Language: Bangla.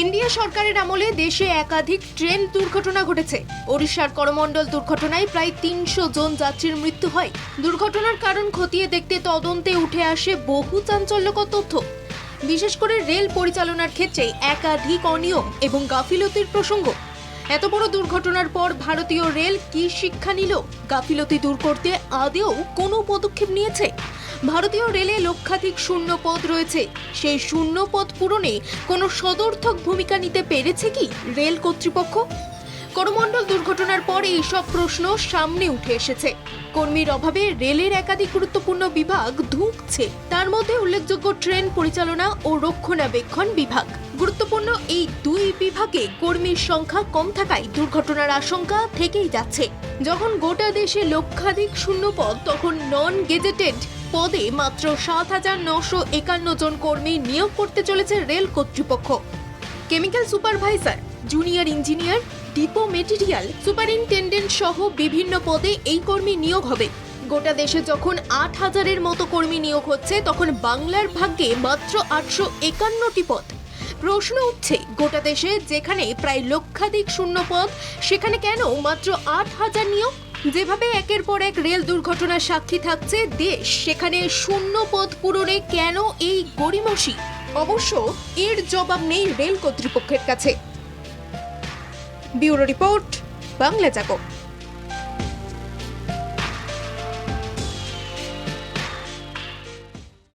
এনডিএ সরকারের আমলে দেশে একাধিক ট্রেন দুর্ঘটনা ঘটেছে। ওড়িশার করমণ্ডল দুর্ঘটনায় প্রায় তিনশো জন যাত্রীর মৃত্যু হয়। দুর্ঘটনার কারণ খতিয়ে দেখতে তদন্তে উঠে আসে বহু চাঞ্চল্যকর তথ্য। বিশেষ করে রেল পরিচালনার ক্ষেত্রে একাধিক অনিয়ম এবং গাফিলতির প্রসঙ্গ। এত বড় দুর্ঘটনার পর ভারতীয় রেল কি শিক্ষা নিল? গাফিলতি দূর করতে আদেও কোনো পদক্ষেপ নিয়েছে? ভারতীয় রেলে লক্ষাধিক শূন্য পদ রয়েছে। সেই শূন্য পদ পূরণে কোনো সদর্থক ভূমিকা নিতে পেরেছে কি রেল কর্তৃপক্ষ? করমণ্ডল দুর্ঘটনার পর এই সব প্রশ্ন সামনে উঠে এসেছে। কর্মীর অভাবে রেলের একাধিক গুরুত্বপূর্ণ বিভাগ ধুঁকছে। তার মধ্যে উল্লেখযোগ্য ট্রেন পরিচালনা ও রক্ষণাবেক্ষণ বিভাগ। গুরুত্বপূর্ণ এই দুই বিভাগে কর্মীর সংখ্যা কম থাকায় দুর্ঘটনার আশঙ্কা থেকেই যাচ্ছে। যখন গোটা দেশে লক্ষাধিক শূন্য পদ তখন নন গেজেটেড পদে মাত্র সাত হাজার নশো একান্ন জন কর্মী নিয়োগ করতে চলেছে রেল কর্তৃপক্ষ। Chemical supervisor, junior engineer, depot material, superintendent সহ বিভিন্ন পদে এই কর্মী নিয়োগ হবে। গোটা দেশে যখন আট হাজারের মতো কর্মী নিয়োগ হচ্ছে, তখন বাংলার ভাগ্যে মাত্র আটশো একান্নটি পদ। প্রশ্ন উঠছে, গোটা দেশে যেখানে প্রায় লক্ষাধিক শূন্য পদ সেখানে কেন মাত্র আট হাজার নিয়োগ? যেভাবে একের পর এক রেল দুর্ঘটনার সাক্ষী থাকছে দেশ, সেখানে শূন্য পদ পূরণে কেন এই গড়িমসি? অবশ্য এর জবাব নেই রেল কর্তৃপক্ষের কাছে। Bureau report, Bangla Jago.